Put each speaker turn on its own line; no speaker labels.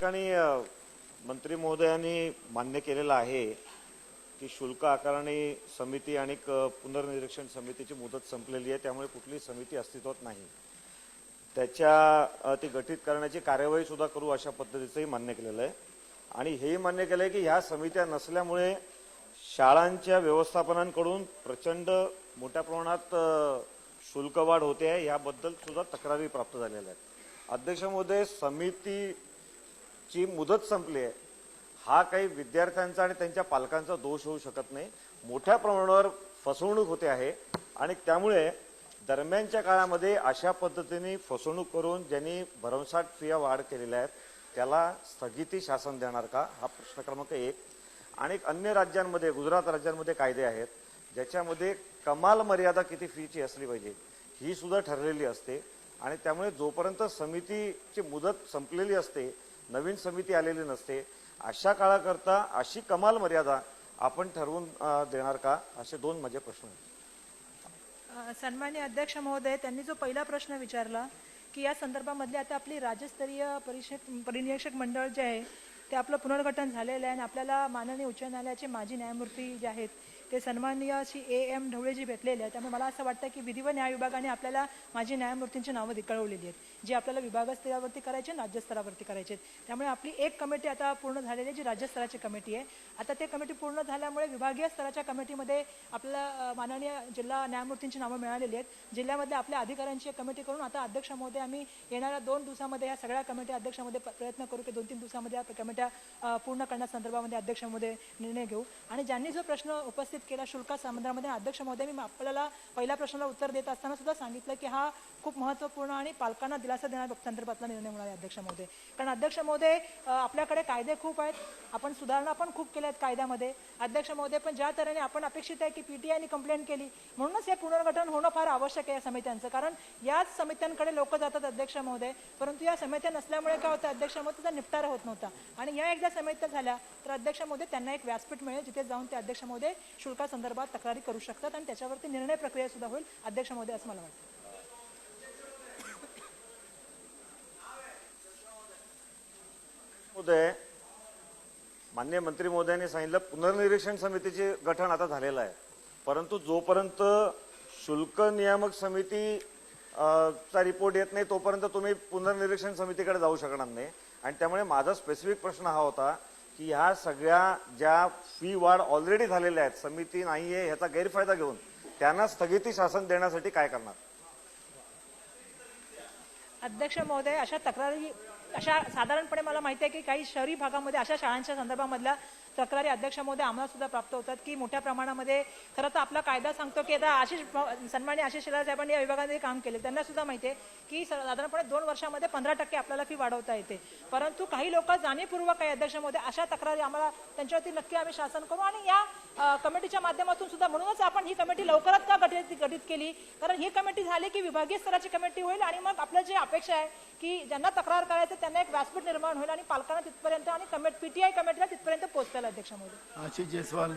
ठिकाणी मंत्री महोदयांनी मान्य केलेलं आहे की शुल्क आकारणी समिती आणि पुनर्निरीक्षण समितीची मुदत संपलेली आहे. त्यामुळे कुठलीही समिती अस्तित्वात नाही. त्याच्या ती गठीत करण्याची कार्यवाही सुद्धा करू अशा पद्धतीचंही मान्य केलेलं आहे. आणि हेही मान्य केलं आहे की ह्या समित्या नसल्यामुळे शाळांच्या व्यवस्थापनांकडून प्रचंड मोठ्या प्रमाणात शुल्कवाढ होते आहे. याबद्दल सुद्धा तक्रारी प्राप्त झालेल्या आहेत. अध्यक्ष महोदय ची मुदत संपली आहे हा काही विद्यार्थ्यांचा आणि त्यांच्या पालकांचा दोष होऊ शकत नाही. मोठ्या प्रमाणावर फसवणूक होते आहे आणि त्यामुळे दरम्यानच्या काळामध्ये अशा पद्धतीने फसवणूक करून ज्यांनी भरमसाठ फिया वाढ केलेल्या आहेत त्याला स्थगिती शासन देणार का? हा प्रश्न क्रमांक एक. आणि अन्य राज्यांमध्ये गुजरात राज्यांमध्ये कायदे आहेत ज्याच्यामध्ये कमाल मर्यादा किती फीची असली पाहिजे ही सुद्धा ठरलेली असते. आणि त्यामुळे जोपर्यंत समितीची मुदत संपलेली असते नवीन समिती आलेली नसते. अशा काळाकरता अशी कमाल मर्यादा आपण ठरवून देणार का? असे दोन माझे प्रश्न
सन्मान्य अध्यक्ष महोदय त्यांनी जो पहिला प्रश्न विचारला की या संदर्भामधले आता आपली राज्यस्तरीय परिषद परिनिरीक्षक मंडळ जे आहे ते आपलं पुनर्गठन झालेलं आहे आणि आपल्याला माननीय उच्च न्यायालयाचे माजी न्यायमूर्ती जे आहेत ते सन्माननीय श्री ए एम ढवळेजी भेटलेले आहेत. त्यामुळे मला असं वाटतं की विधी व न्याय विभागाने आपल्याला माझी न्यायमूर्तींची नावं कळवलेली आहेत. जी आपल्याला विभागस्तरावरती करायचे राज्यस्तरावरती करायचे आहेत. त्यामुळे आपली एक कमिटी आता पूर्ण झालेली आहे जी राज्यस्तराची कमिटी आहे. आता ते कमिटी पूर्ण झाल्यामुळे विभागीय स्तराच्या कमिटीमध्ये आपल्याला माननीय जिल्हा न्यायमूर्तींची नावं मिळालेली आहेत. जिल्ह्यामधल्या आपल्या अधिकाऱ्यांची एक कमिटी करून आता अध्यक्ष महोदय आम्ही येणाऱ्या दोन दिवसामध्ये या सगळ्या कमिटी अध्यक्षामध्ये प्रयत्न करू की दोन तीन दिवसामध्ये या कमिट्या पूर्ण करण्यासंदर्भामध्ये अध्यक्षामध्ये निर्णय घेऊ. आणि ज्यांनी जो प्रश्न उपस्थित केला शुल्का संबंधामध्ये अध्यक्ष महोदय मी आपल्याला पहिल्या प्रश्नाला उत्तर देत असताना सुद्धा सांगितलं की हा खूप महत्त्वपूर्ण आणि पालकांना दिलासा देणारा संदर्भातला निर्णय होणार आहे अध्यक्ष महोदय. कारण अध्यक्ष महोदय आपल्याकडे कायदे खूप आहेत. आपण सुधारणा पण खूप केल्या आहेत कायद्यामध्ये. अध्यक्ष महोदय पण ज्या तऱ्हेने आपण अपेक्षित आहे की पीटीआयने कंप्लेंट केली म्हणूनच हे पुनर्गठन होणं फार आवश्यक आहे या समित्यांचं. कारण याच समित्यांकडे लोक जातात अध्यक्ष महोदय परंतु या समित्या नसल्यामुळे काय होतं अध्यक्ष महोदय त्याचा निपटारा होत नव्हता. आणि या एकदा समित्या झाल्या तर अध्यक्ष महोदय त्यांना एक व्यासपीठ मिळेल जिथे जाऊन ते अध्यक्ष महोदय शुल्कासंदर्भात तक्रारी करू शकतात आणि त्याच्यावरती निर्णय प्रक्रिया सुद्धा होईल अध्यक्ष महोदय असं मला वाटतं.
महोदय मान्य मंत्री महोदयांनी सांगितलं पुनर्निरीक्षण समितीचे गठन आता झालेलं आहे. परंतु जोपर्यंत शुल्क नियामक समिती चा रिपोर्ट येत नाही तोपर्यंत तुम्ही पुनर्निरीक्षण समितीकडे जाऊ शकणार नाही. आणि त्यामुळे माझा स्पेसिफिक प्रश्न हा होता की ह्या सगळ्या ज्या फी वाढ ऑलरेडी झालेल्या आहेत समिती नाहीये ह्याचा गैरफायदा घेऊन त्यांना स्थगिती शासन देण्यासाठी काय करणार?
अध्यक्ष महोदय अशा तक्रारी अशा साधारणपणे मला माहिती आहे की काही शहरी भागामध्ये अशा शाळांच्या संदर्भामधल्या तक्रारी अध्यक्ष महोदय आम्हाला सुद्धा प्राप्त होतात की मोठ्या प्रमाणामध्ये खरं तर आपला कायदा सांगतो की आता आशिष सन्मान्य आशिष शेलार साहेबांनी या विभागामध्ये काम केले. त्यांना सुद्धा माहिती आहे की साधारणपणे दोन वर्षामध्ये पंधरा टक्के आपल्याला फी वाढवता येते. परंतु काही लोक जाणीवपूर्वक काही अध्यक्ष महोदय अशा तक्रारी आम्हाला त्यांच्यावरती नक्की आम्ही शासन करू आणि या कमिटीच्या माध्यमातून सुद्धा म्हणूनच आपण ही कमिटी लवकरात का गठित गठीत केली? कारण ही कमिटी झाली की विभागीय स्तराची कमिटी होईल आणि मग आपलं जी अपेक्षा आहे की ज्यांना तक्रार करायचं त्यांना एक व्यासपीठ निर्माण होईल आणि पालकांना तिथपर्यंत आणि पीटीआय कमिटीला तिथपर्यंत पोहोचताल अध्यक्ष मोदी.
आशिष जयस्वाल.